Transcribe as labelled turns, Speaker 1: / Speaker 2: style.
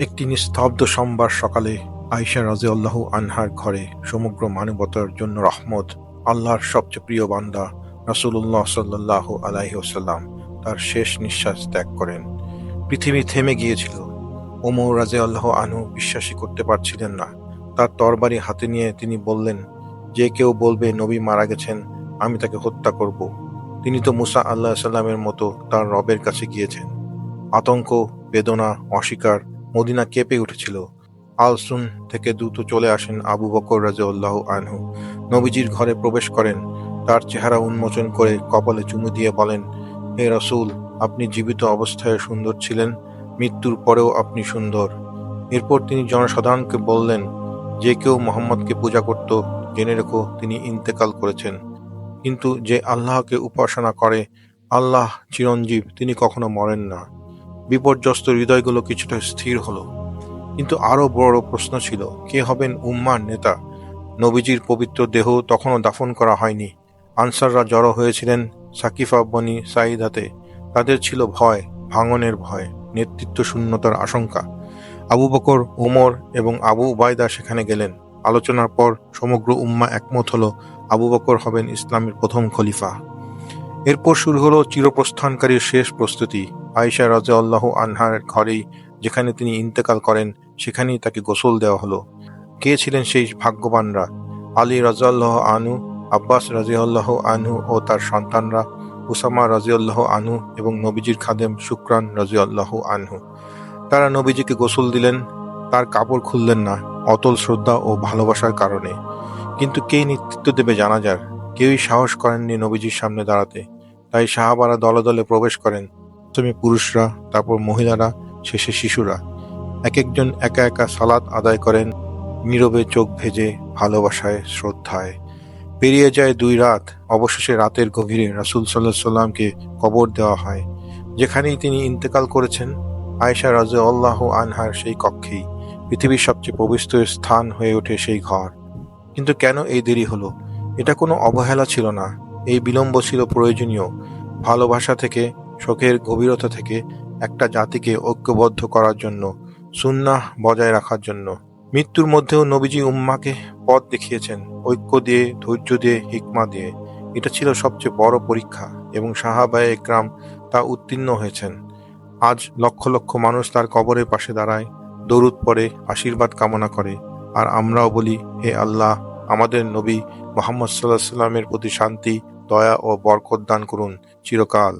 Speaker 1: একটি নিস্তব্ধ সোমবার সকালে আয়সা রাজিউল্লাহ আনহার ঘরে সমগ্র মানবতার জন্য রহমত, আল্লাহর সবচেয়ে প্রিয় বান্দা রাসূলুল্লাহ সাল্লাহ আলাইহি ওসাল্লাম তার শেষ নিঃশ্বাস ত্যাগ করেন। পৃথিবী থেমে গিয়েছিল। ওমর রাজিউল্লাহ আনহু বিশ্বাসই করতে পারছিলেন না। তার তরবারি হাতে নিয়ে তিনি বললেন, যে কেউ বলবে, নবী মারা গেছেন, আমি তাকে হত্যা করব। তিনি তো মুসা আল্লাহ সাল্লামের মতো তার রবের কাছে গিয়েছেন। আতঙ্ক, বেদনা, অস্বীকার মদিনা কেঁপে উঠেছিল। আলসুন থেকে দ্রুত চলে আসেন আবু বকর রাজউল্লাহ আনহু। নবীজির ঘরে প্রবেশ করেন। তার চেহারা উন্মোচন করে কপালে চুমু দিয়ে বলেন, হে রসুল, আপনি জীবিত অবস্থায় সুন্দর ছিলেন, মৃত্যুর পরেও আপনি সুন্দর। এরপর তিনি জনসাধারণকে বললেন, যে কেউ মোহাম্মদকে পূজা করত, জেনে রেখো তিনি ইন্তেকাল করেছেন। কিন্তু যে আল্লাহকে উপাসনা করে, আল্লাহ চিরঞ্জীব, তিনি কখনো মরেন না। বিপর্যস্ত হৃদয়গুলো কিছুটা স্থির হলো। কিন্তু আরও বড় প্রশ্ন ছিল, কে হবেন উম্মার নেতা? নবীজির পবিত্র দেহ তখনও দাফন করা হয়নি। আনসাররা জড়ো হয়েছিলেন সাকিফা বনি সাইদাতে তাদের ছিল ভয়, ভাঙনের ভয়, নেতৃত্ব শূন্যতার আশঙ্কা। আবু বকর, ওমর এবং আবু উবায়দা সেখানে গেলেন। আলোচনার পর সমগ্র উম্মা একমত হলো, আবু বকর হবেন ইসলামের প্রথম খলিফা। এরপর শুরু হলো চিরপ্রস্থানকারীর শেষ প্রস্তুতি। আয়েশা রাজা আল্লাহ আনহার ঘরেই যেখানে তিনি ইন্তেকাল করেন, সেখানেই তাকে গোসল দেওয়া হলো। কে ছিলেন সেই ভাগ্যবানরা? আলী রাজিয়াল্লাহ আনু আব্বাস রাজিয়াল্লাহ আনহু ও তার সন্তানরা, উসামা রাজিয়াল্লাহ আনহু এবং নবীজির খাদেম শুক্রান রাজিয়াল্লাহ আনহু। তারা নবীজিকে গোসল দিলেন, তার কাপড় খুললেন না, অতল শ্রদ্ধা ও ভালোবাসার কারণে। কিন্তু কে নেতৃত্ব দেবে জানা যার কেউই সাহস করেননি নবীজির সামনে দাঁড়াতে। তাই সাহাবারা দলে দলে প্রবেশ করেন। প্রথমে পুরুষরা, তারপর মহিলারা, শেষে শিশুরা। এক একজন একা একা সালাত আদায় করেন, নীরবে চোখ ভেজে, ভালোবাসায়, শ্রদ্ধায়। পেরিয়ে যায় দুই রাত, অবশেষে রাতের গভীরে রাসুল সাল্লাহ সাল্লামকে কবর দেওয়া হয়, যেখানেই তিনি ইন্তেকাল করেছেন। আয়েশা রাজা আল্লাহ আনহার সেই কক্ষেই, পৃথিবীর সবচেয়ে পবিত্র স্থান হয়ে ওঠে সেই ঘর। কিন্তু কেন এই দেরি হলো? এটা কোনো অবহেলা ছিল না। এই বিলম্ব ছিল প্রয়োজনীয়। ভালোবাসা থেকে শোকের গভীরতা থেকে একটা জাতিকে ঐক্যবদ্ধ করার জন্য, সুন্নাহ বজায় রাখার জন্য। মৃত্যুর মধ্যেও নবীজি উম্মাকে পথ দেখিয়েছেন, ঐক্য দিয়ে, ধৈর্য দিয়ে, হিকমা দিয়ে। এটা ছিল সবচেয়ে বড় পরীক্ষা এবং সাহাবায়ে একরাম তা উত্তীর্ণ হয়েছেন। আজ লক্ষ লক্ষ মানুষ তার কবরের পাশে দাঁড়ায়, দরুদ পরে আশীর্বাদ কামনা করে। আর আমরাও বলি, হে আল্লাহ, আমাদের নবী মোহাম্মদ সাল্লাহ সাল্লামের প্রতি শান্তি, দয়া ও বরকত দান করুন চিরকাল।